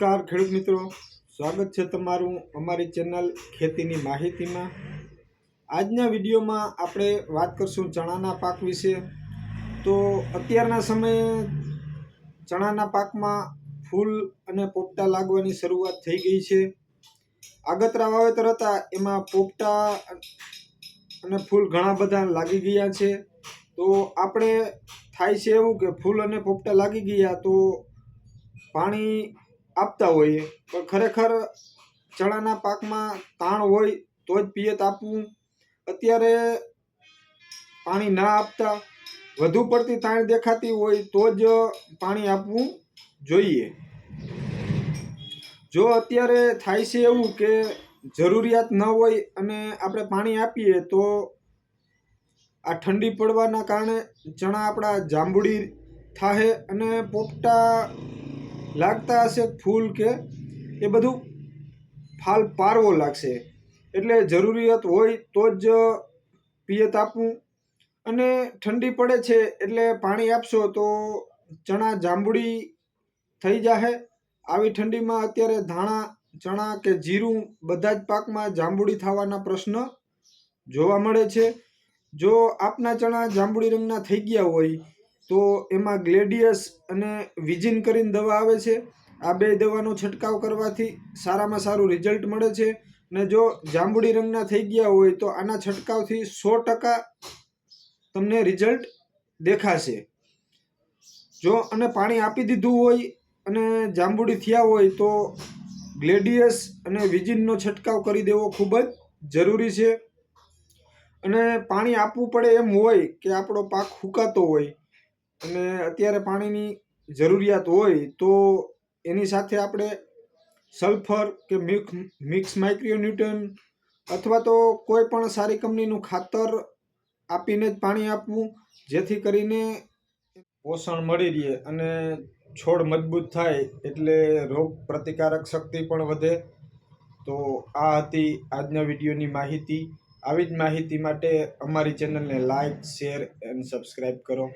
નમસ્કાર ખેડૂત મિત્રો. સ્વાગત છે તમારું અમારી ચેનલ ખેતીની માહિતીમાં. આજના વિડીયોમાં આપણે વાત કરશું ચણાના પાક વિશે. તો અત્યારના સમયે ચણાના પાકમાં ફૂલ અને પોપટા લાગવાની શરૂઆત થઈ ગઈ છે. આગતરા વાવેતર હતા, એમાં પોપટા અને ફૂલ ઘણા બધા લાગી ગયા છે. તો આપણે થાય છે એવું કે ફૂલ અને પોપટા લાગી ગયા તો પાણી આપતા હોઈએ. પણ ખરેખર ચણાના પાકમાં તાણ હોય તો જ પિયત આપવું. અત્યારે પાણી ના આપતા, વધુ પડતી તાણ દેખાતી હોય તો જ પાણી આપવું જોઈએ. જો અત્યારે થાય છે એવું કે જરૂરિયાત ન હોય અને આપણે પાણી આપીએ, તો આ ઠંડી પડવાના કારણે ચણા આપણા જાંબુડી થાહે અને પોપટા લાગતા હશે ફૂલ કે એ બધું ફાલ પારવો લાગશે. એટલે જરૂરિયાત હોય તો જ પિયત આપવું. અને ઠંડી પડે છે એટલે પાણી આપશો તો ચણા જાંબુડી થઈ જાહે. આવી ઠંડીમાં અત્યારે ધાણા, ચણા કે જીરું બધા જ પાકમાં જાંબુડી થવાના પ્રશ્ન જોવા મળે છે. જો આપના ચણા જાંબુડી રંગના થઈ ગયા હોય તો એમાં ગ્લેડિયસ અને વિજિન કરીને દવા આવે છે. આ બે દવાનો છંટકાવ કરવાથી સારામાં સારું રિઝલ્ટ મળે છે ને જો જાંબુડી રંગના થઈ ગયા હોય તો આના છંટકાવથી સો ટકા તમને રિઝલ્ટ દેખાશે. જો અને પાણી આપી દીધું હોય અને જાંબુડી થયા હોય તો ગ્લેડિયસ અને વિજિનનો છંટકાવ કરી દેવો ખૂબ જ જરૂરી છે. અને પાણી આપવું પડે એમ હોય કે આપણો પાક સુકાતો હોય અને અત્યારે પાણીની જરૂરિયાત હોય તો એની સાથે આપણે સલ્ફર કે મિક્સ મિક્સ માઇક્રોન્યુટન અથવા તો કોઈ પણ સારી કંપનીનું ખાતર આપીને જ પાણી આપવું, જેથી કરીને પોષણ મળી રહે અને છોડ મજબૂત થાય એટલે રોગ પ્રતિકારક શક્તિ પણ વધે. તો આ હતી આજના વિડીયોની માહિતી. આવી જ માહિતી માટે અમારી ચેનલને લાઇક શેર, એન્ડ સબસ્ક્રાઈબ કરો.